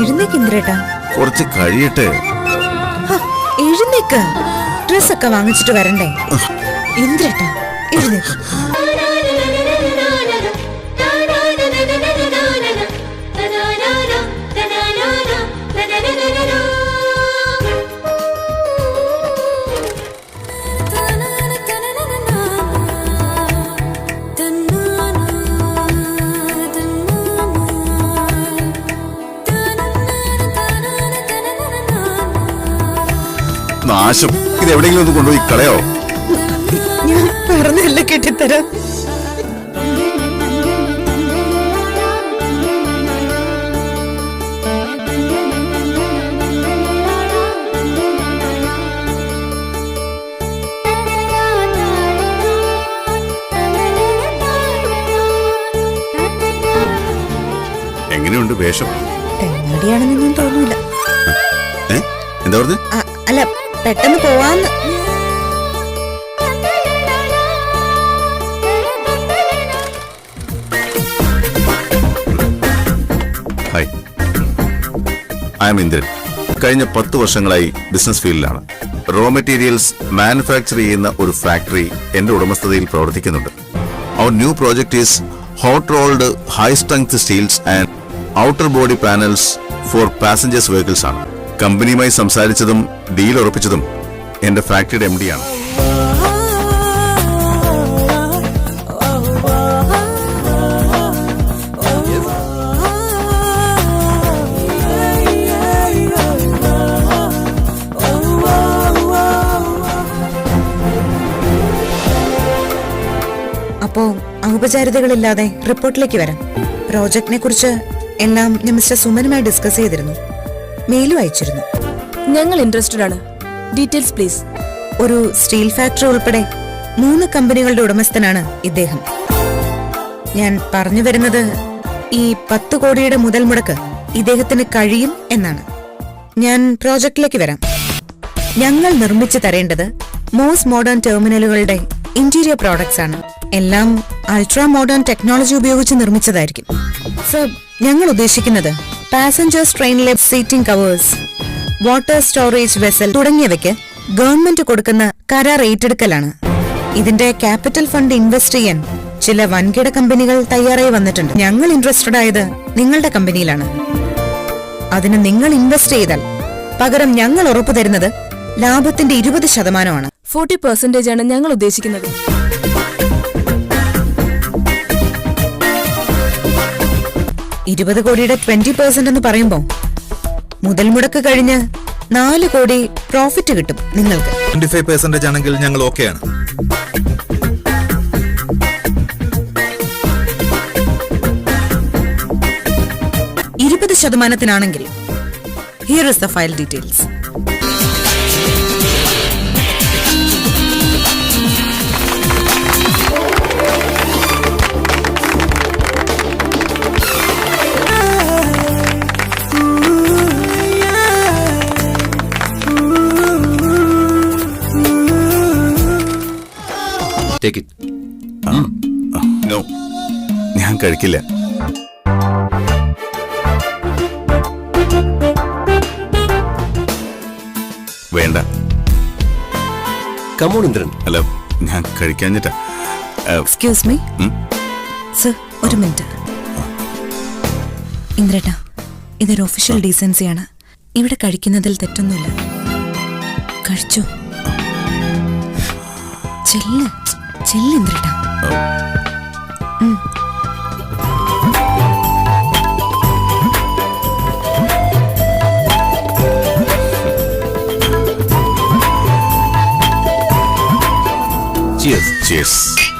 എഴുന്നേക്ക് ഇന്ദ്രേട്ടാ കുറച്ച് കഴിയട്ടെ. എഴുന്നേക്ക് എഴുന്നേക്ക്. ഡ്രസ്സൊക്കെ വാങ്ങിച്ചിട്ട് വരണ്ടേ? ഇന്ദ്രേട്ടാ എഴുന്നേക്ക്. നാശം? ഇത് എവിടെയെങ്കിലും ഒന്ന് കൊണ്ടുപോയി കളയോ? ഞാൻ പറഞ്ഞല്ലേ കെട്ടിത്തരാം. എങ്ങനെയുണ്ട് വേഷം? തെങ്ങാടിയാണെന്നൊന്നും തോന്നൂല. ഏ? എന്താ പറഞ്ഞ? അല്ല പെട്ടെന്ന് പോവാന്ന്. I am Indran. കഴിഞ്ഞ പത്ത് വർഷങ്ങളായി ബിസിനസ് ഫീൽഡിലാണ്. റോ മെറ്റീരിയൽസ് മാനുഫാക്ചർ ചെയ്യുന്ന ഒരു ഫാക്ടറി എന്റെ ഉടമസ്ഥതയിൽ പ്രവർത്തിക്കുന്നുണ്ട്. അവർ new project is hot rolled high strength steels and outer body panels for passengers vehicles ആണ്. കമ്പനിയുമായി സംസാരിച്ചതും ഡീൽ ഉറപ്പിച്ചതും എന്റെ ഫാക്ടറിയുടെ എം ആണ്. അപ്പോ ഔപചാരികതകളില്ലാതെ റിപ്പോർട്ടിലേക്ക് വരാം. പ്രോജക്റ്റിനെ കുറിച്ച് എല്ലാം ഞാൻ മിസ്റ്റർ സുമനുമായി ഡിസ്കസ് ചെയ്തിരുന്നു. മെയിലും അയച്ചിരുന്നു. ഞങ്ങൾ ഇൻട്രസ്റ്റഡ് ആണ്. ഡീറ്റെയിൽസ് പ്ലീസ് ഒരു സ്റ്റീൽ ഫാക്ടറി ഉൾപ്പെടെ മൂന്ന് കമ്പനികളുടെ ഉടമസ്ഥനാണ് ഇദ്ദേഹം. ഞാൻ പറഞ്ഞു വരുന്നത് ഈ പത്ത് കോടിയുടെ മുതൽ മുടക്ക് ഇദ്ദേഹത്തിന് കഴിയും എന്നാണ്. ഞാൻ പ്രോജക്റ്റിലേക്ക് വരാം. ഞങ്ങൾ നിർമ്മിച്ചു തരേണ്ടത് മോസ്റ്റ് മോഡേൺ ടെർമിനലുകളുടെ ഇന്റീരിയർ പ്രോഡക്ട്സ് ആണ്. എല്ലാം അൾട്രാ മോഡേൺ ടെക്നോളജി ഉപയോഗിച്ച് നിർമ്മിച്ചതായിരിക്കും. സർ ഞങ്ങൾ ഉദ്ദേശിക്കുന്നത് പാസഞ്ചേഴ്സ് ട്രെയിനിലെ seating covers water storage vessel തുടങ്ങിയവയ്ക്ക് ഗവൺമെന്റ് കൊടുക്കുന്ന കരാർ ഏറ്റെടുക്കലാണ്. ഇതിന്റെ ക്യാപിറ്റൽ ഫണ്ട് ഇൻവെസ്റ്റ് ചെയ്യാൻ ചില വൻകിട കമ്പനികൾ തയ്യാറായി വന്നിട്ടുണ്ട്. ഞങ്ങൾ ഇൻട്രസ്റ്റഡ് ആയത് നിങ്ങളുടെ കമ്പനിയിലാണ്. അതിന് നിങ്ങൾ ഇൻവെസ്റ്റ് ചെയ്താൽ പകരം ഞങ്ങൾ ഉറപ്പു തരുന്നത് ലാഭത്തിന്റെ ഇരുപത് ശതമാനമാണ്. ഫോർട്ടി പെർസെന്റേജ് ആണ് ഞങ്ങൾ ഉദ്ദേശിക്കുന്നത്. ഇരുപത് കോടിയുടെ ട്വന്റി പെർസെന്റ് എന്ന് പറയുമ്പോ മുതൽ മുടക്ക് കഴിഞ്ഞ് നാല് കോടി പ്രോഫിറ്റ് കിട്ടും നിങ്ങൾക്ക്. ട്വന്റി ഫൈവ് പെർസെന്റേജ് ആണെങ്കിൽ ഞങ്ങൾ ഓക്കെയാണ് ഇരുപത് ശതമാനത്തിനാണെങ്കിൽ here is the file details take it no ഞാൻ കഴിക്കില്ല. വേണ്ട. കമോൺ ഇന്ദ്രൻ അല്ല ഞാൻ കഴിക്കാഞ്ഞിട്ടാ. എക്സ്ക്യൂസ് മീ സർ ഒരു മിനിറ്റ്. ഇന്ദ്രേട്ടാ ഇതൊരു ഒഫീഷ്യൽ ഡീസൻസിയാണ് ഇവിടെ കഴിക്കുന്നതിൽ തെറ്റൊന്നുമില്ല. കഴിച്ചു? ചെല്ല്. ചെല്ല് Cheers. cheers.